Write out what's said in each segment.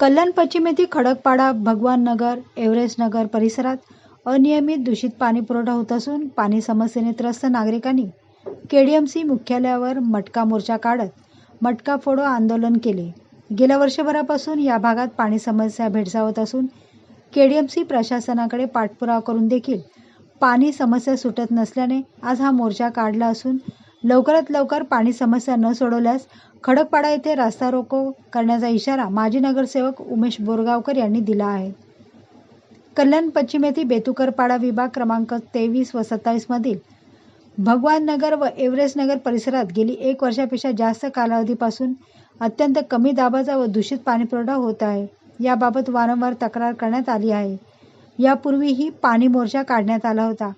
कल्याण पश्चिम येथील खडकपाडा भगवान नगर एव्हरेस्ट नगर परिसरात अनियमित दूषित पाणी पुरवठा होत असून पाणी समस्येने त्रस्त नागरिकांनी केडीएमसी मुख्यालयावर मटका मोर्चा काढत मटका फोडो आंदोलन केले. गेल्या वर्षभरापासून या भागात पाणी समस्या भेडसावत असून केडीएमसी प्रशासनाकडे पाठपुरावा करून देखील पाणी समस्या सुटत नसल्याने आज हा मोर्चा काढला असून लवकरात लवकर पाणी समस्या न सोडवल्यास खडकपाडा येथे रास्ता रोको करण्याचा इशारा माजी नगरसेवक उमेश बोरगावकर यांनी दिला आहे. कल्याण पश्चिम येथील बेतुकरपाडा विभाग क्रमांक तेवीस व सत्तावीस मधील भगवान नगर व एव्हरेस्ट नगर परिसरात गेली एक वर्षापेक्षा जास्त कालावधीपासून अत्यंत कमी दाबाचा व दूषित पाणीपुरवठा होत आहे. याबाबत वारंवार तक्रार करण्यात आली आहे. यापूर्वीही पाणी मोर्चा काढण्यात आला होता.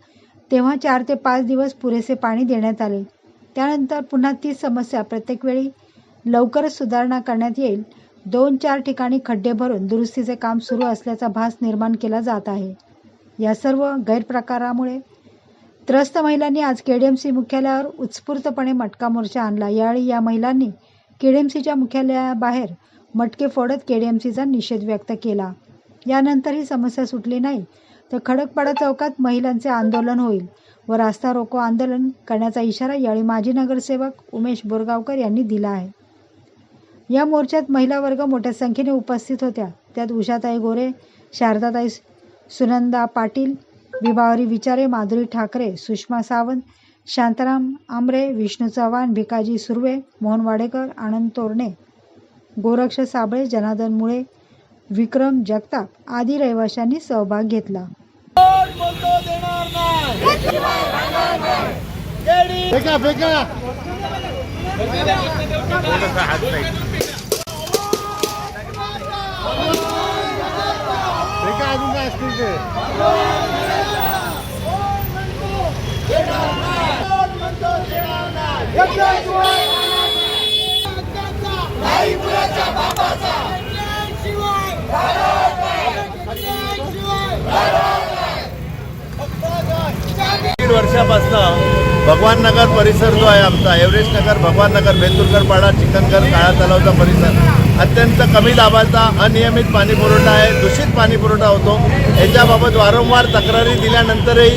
तेव्हा चार ते पाच दिवस पुरेसे पाणी देण्यात आले. त्यानंतर पुन्हा ती समस्या प्रत्येक वेळी लवकरच सुधारणा करण्यात येईल. दोन चार ठिकाणी खड्डे भरून दुरुस्तीचे काम सुरू असल्याचा भास निर्माण केला जात आहे. या सर्व गैरप्रकारामुळे त्रस्त महिलांनी आज केडीएमसी मुख्यालयावर उत्स्फूर्तपणे मटका मोर्चा आणला. यावेळी या महिलांनी केडीएमसीच्या मुख्यालयाबाहेर मटके फोडत केडीएमसीचा निषेध व्यक्त केला. यानंतर ही समस्या सुटली नाही. तर खडकपाडा चौकात महिलांचे आंदोलन होईल व रास्ता रोको आंदोलन करण्याचा इशारा यावेळी माजी नगरसेवक उमेश बोरगावकर यांनी दिला आहे. या मोर्चात महिला वर्ग मोठ्या संख्येने उपस्थित होत्या. त्यात उषाताई गोरे शारदाताई सुनंदा पाटील विभावरी विचारे माधुरी ठाकरे सुषमा सावंत शांताराम आंबरे विष्णू चव्हाण भिकाजी सुर्वे मोहन वाडेकर आनंद तोरणे गोरक्ष साबळे जनार्दन मुळे विक्रम जगताप आदी रहिवाशांनी सहभाग घेतला. बोलतो देणार दीड वर्षापासून भगवान नगर परिसर जो आहे आमचा एव्हरेस्ट नगर भगवान नगर बेतुरकर पाडा चिकनगर काळा तलावचा परिसर. अत्यंत कमी दाबाचा अनियमित पाणी पुरवठा आहे दूषित पाणी पुरवठा होतो. याच्याबाबत वारंवार तक्रारी दिल्यानंतरही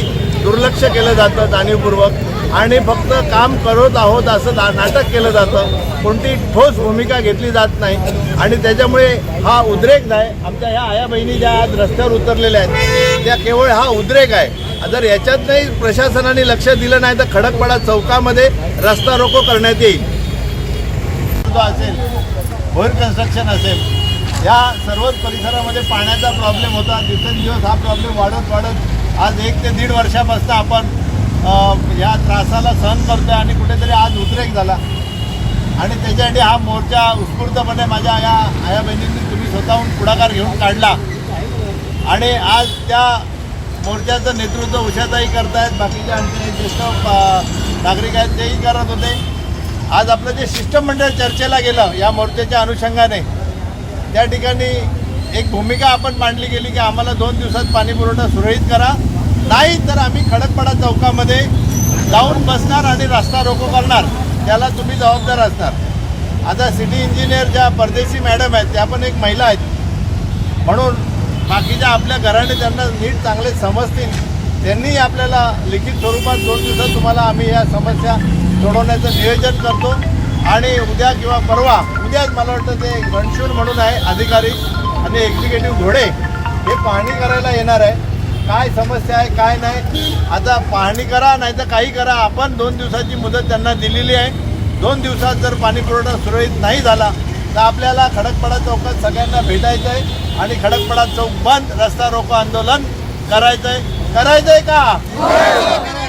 दुर्लक्ष केलं जातं जाणीवपूर्वक आणि फक्त काम करत आहोत असं दा- नाटक केलं जातं. कोणती ठोस भूमिका घेतली जात नाही. आणि त्याच्यामुळे हा उद्रेक नाही. आमच्या ह्या आया बहिणी ज्या आज रस्त्यावर उतरलेल्या आहेत त्या केवळ हा उद्रेक आहे. जर याच्यात नाही प्रशासनाने लक्ष दिलं नाही तर खडकपाडा चौकामध्ये रस्ता रोको करण्यात येईल. असेल भोर कन्स्ट्रक्शन असेल या सर्वच परिसरामध्ये पाण्याचा प्रॉब्लेम होता. दिवसेंदिवस हा प्रॉब्लेम वाढत वाढत आज एक ते दीड वर्षापासून आपण या त्रासाला सहन करतोय आणि कुठेतरी आज उद्रेक झाला. आणि त्याच्यासाठी हा मोर्चा उत्स्फूर्तपणे माझ्या या आया बहिणींनी तुम्ही स्वतःहून पुढाकार घेऊन काढला. आणि आज त्या मोर्चाचं नेतृत्व उषाताही करतायत बाकीचे आणखी ज्येष्ठ नागरिक आहेत तेही करत होते. आज आपलं जे शिष्टमंडळ चर्चेला गेलं या मोर्चाच्या अनुषंगाने त्या ठिकाणी एक भूमिका आपण मांडली गेली की आम्हाला दोन दिवसात पाणी पुरवठा सुरळीत करा. नाही तर आम्ही खडकपाडा चौकामध्ये जाऊन बसणार आणि रस्ता रोको करणार. त्याला तुम्ही जबाबदार असणार. आता सिटी इंजिनियर ज्या परदेशी मॅडम आहेत त्या पण एक महिला आहेत. म्हणून बाकीच्या आपल्या घराने त्यांना नीट चांगले समजतील. त्यांनी आपल्याला लिखित स्वरूपात दोन दिवसात तुम्हाला आम्ही या समस्या सोडवण्याचं नियोजन करतो. आणि उद्या किंवा परवा उद्याच मला वाटतं ते घनशूर म्हणून आहे अधिकारी आणि एक्झिक्युटिव्ह घोडे हे पाहणी करायला येणार आहे. काय समस्या आहे काय नाही. आता पाहणी करा नाही तर काही करा. आपण दोन दिवसाची मुदत त्यांना दिलेली आहे. दोन दिवसात जर पाणी पुरवठा सुरळीत नाही झाला तर आपल्याला खडकपाडा चौकात सगळ्यांना भेटायचं आहे आणि खडकपाडा चौक बंद रस्ता रोको आंदोलन करायचं आहे. करायचं आहे का?